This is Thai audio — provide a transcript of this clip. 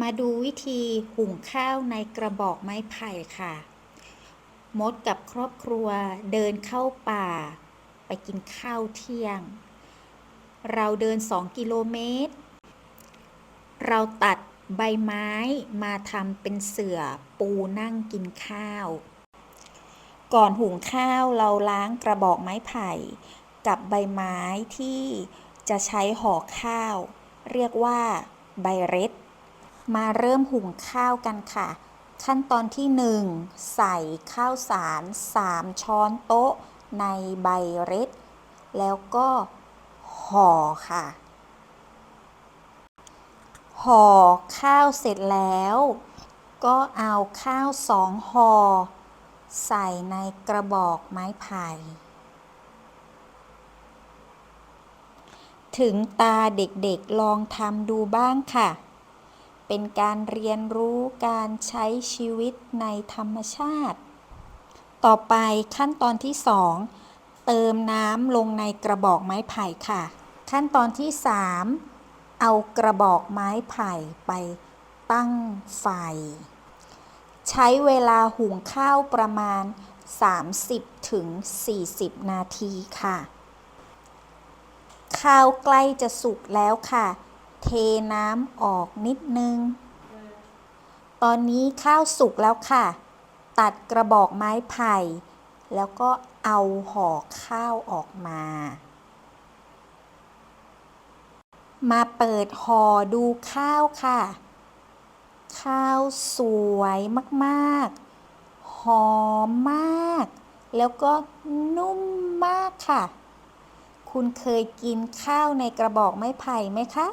มาดูวิธีหุงข้าวในกระบอกไม้ไผ่ค่ะ มดกับครอบครัวเดินเข้าป่า ไปกินข้าวเที่ยง เราเดินสองกิโลเมตร เราตัดใบไม้มาทำเป็นเสื่อปูนั่งกินข้าว ก่อนหุงข้าวเราล้างกระบอกไม้ไผ่ กับใบไม้ที่จะใช้ห่อข้าว เรียกว่าใบเร็ด มาเริ่มหุงข้าวกันค่ะ ขั้นตอนที่หนึ่งใส่ข้าวสาร 3 ช้อนโต๊ะในใบเร็ด แล้วก็ห่อค่ะ ห่อข้าวเสร็จแล้ว ก็เอาข้าวสองห่อใส่ในกระบอกไม้ไผ่ ถึงตาเด็กๆลองทำดูบ้างค่ะ เป็นการเรียนรู้การใช้ชีวิตในธรรมชาติ ต่อไปขั้นตอนที่ 2 เติมน้ำลงในกระบอกไม้ไผ่ค่ะ ขั้นตอนที่ 3 เอากระบอกไม้ไผ่ไปตั้งไฟ ใช้เวลาหุงข้าวประมาณ 30ถึง40นาทีค่ะ ข้าวใกล้จะสุกแล้วค่ะ เทน้ำออกนิดนึง ตอนนี้ข้าวสุกแล้วค่ะ ตัดกระบอกไม้ไผ่ แล้วก็เอาห่อข้าวออกมา มาเปิดห่อดูข้าวค่ะ ข้าวสวยมากๆ หอมมาก แล้วก็นุ่มมากค่ะ คุณเคยกินข้าวในกระบอกไม้ไผ่ไหมคะ